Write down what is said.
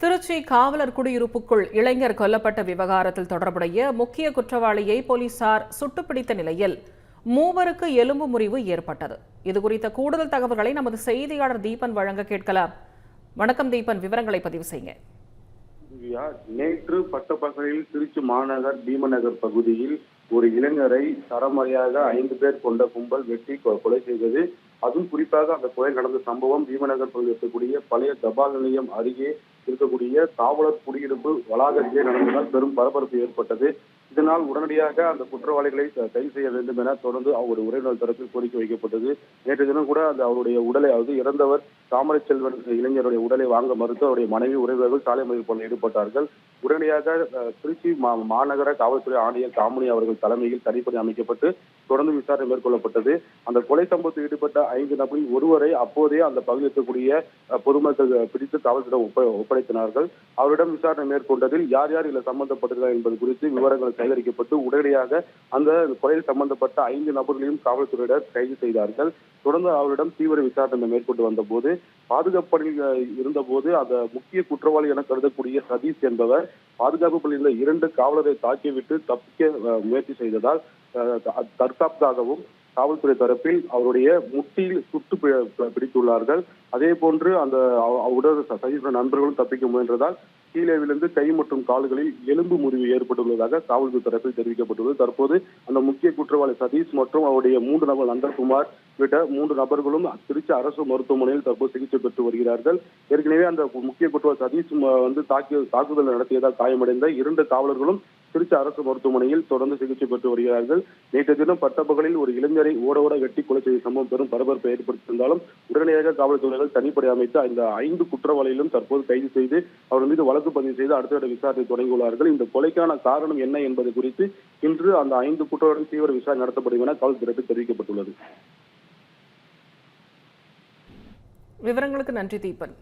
திருச்சி காவலர் குடியிருப்புக்குள் இளைஞர் கொல்லப்பட்ட விவகாரத்தில் தொடர்புடைய முக்கிய குற்றவாளியை போலீசார் சுட்டுப்பிடித்த நிலையில் மூவருக்கு எலும்பு முறிவு ஏற்பட்டது. இது குறித்த கூடுதல் தகவல்களை நமது செய்தியாளர் தீபன் வழங்க கேட்கலாம். வணக்கம் தீபன் விவரங்களை பதிவு செய்யுங்க. நேற்று பட்டப்பகலில் திருச்சி மாநகர் பீமநகர் பகுதியில் ஒரு இளைஞரை சரமாரியாக ஐந்து பேர் கொண்ட கும்பல் வெட்டி கொ- கொலை செய்தது. அதுவும் குறிப்பாக அந்த கொலை நடந்த சம்பவம் பீமநகர் பகுதியில் இருக்கக்கூடிய பழைய தபால் நிலையம் அருகே இருக்கக்கூடிய காவலர் குடியிருப்பு வளாகத்திலே நடந்ததால் பெரும் பரபரப்பு ஏற்பட்டது. இதனால் உடனடியாக அந்த குற்றவாளிகளை கைது செய்ய வேண்டும் என தொடர்ந்து அவருடைய உறவினர் தரப்பில் கோரிக்கை வைக்கப்பட்டது. நேற்று தினம் கூட அந்த அவருடைய உடலை அதாவது இறந்தவர் தாமரை செல்வன் இளைஞருடைய உடலை வாங்க மறுத்து அவருடைய மனைவி உறவினர்கள் சாலை மறியல் போல ஈடுபட்டார்கள். உடனடியாக திருச்சி மாநகர காவல்துறை ஆணையர் காமனி அவர்கள் தலைமையில் தனிப்படை அமைக்கப்பட்டு தொடர்ந்து விசாரணை மேற்கொள்ளப்பட்டது. அந்த கொலை சம்பவத்தில் ஈடுபட்ட ஐந்து நபரில் ஒருவரை அப்போதே அந்த பகுதியில் இருக்கக்கூடிய பொதுமக்கள் பிடித்து காவல்துறை ஒப்படைத்தினார்கள் ஒப்படைத்தனார்கள். அவரிடம் விசாரணை மேற்கொண்டதில் யார் யார் இதில் சம்பந்தப்பட்டிருக்கிறார் என்பது குறித்து விவரங்கள் சேகரிக்கப்பட்டு உடனடியாக அந்த கொலையில் சம்பந்தப்பட்ட ஐந்து நபர்களையும் காவல்துறையினர் கைது செய்தார்கள். தொடர்ந்து அவரிடம் தீவிர விசாரணை மேற்கொண்டு வந்தபோது பாதுகாப்பு பணியில் இருந்தபோது அந்த முக்கிய குற்றவாளி என கருதக்கூடிய சதீஷ் என்பவர் பாதுகாப்பு பணியில் இரண்டு காவலரை தாக்கிவிட்டு தப்பிக்க முயற்சி செய்ததால் தற்காப்பதாகவும் காவல்துறை தரப்பில் அவருடைய முட்டியில் சுட்டு பிடித்துள்ளார்கள். அதே போன்று அந்த உடல் சதீஷ் நண்பர்களும் தப்பிக்க முயன்றதால் கீழே விழுந்து கை மற்றும் கால்களில் எலும்பு முறிவு ஏற்பட்டுள்ளதாக காவல்துறை தரப்பில் தெரிவிக்கப்பட்டுள்ளது. தற்போது அந்த முக்கிய குற்றவாளி சதீஷ் மற்றும் அவருடைய மூன்று நபர் நந்தகுமார் உள்ளிட்ட மூன்று நபர்களும் திருச்சி அரசு மருத்துவமனையில் தற்போது சிகிச்சை பெற்று வருகிறார்கள். ஏற்கனவே அந்த முக்கிய குற்றவாளி சதீஷ் வந்து தாக்கி தாக்குதல் நடத்தியதால் காயமடைந்த இரண்டு காவலர்களும் திருச்சி அரசு மருத்துவமனையில் தொடர்ந்து சிகிச்சை பெற்று வருகிறார்கள். நேற்று தினம் பட்டப்பகலில் ஒரு இளைஞரை ஓட ஓட வெட்டி கொலை செய்த சம்பவம் பெரும் பரபரப்பை ஏற்படுத்தியிருந்தாலும் உடனடியாக காவல்துறையினர் தனிப்படை அமைத்து இந்த ஐந்து குற்றவாளிகளும் தற்போது கைது செய்து அவர் மீது வழக்கு பதிவு செய்து அடுத்த கட்ட விசாரணை தொடங்கியுள்ளார்கள். இந்த கொலைக்கான காரணம் என்ன என்பது குறித்து இன்று அந்த ஐந்து குற்றவாளிகள் தீவிர விசாரணை நடத்தப்படும் என காவல்துறைக்கு தெரிவிக்கப்பட்டுள்ளது. விவரங்களுக்கு நன்றி தீபன்.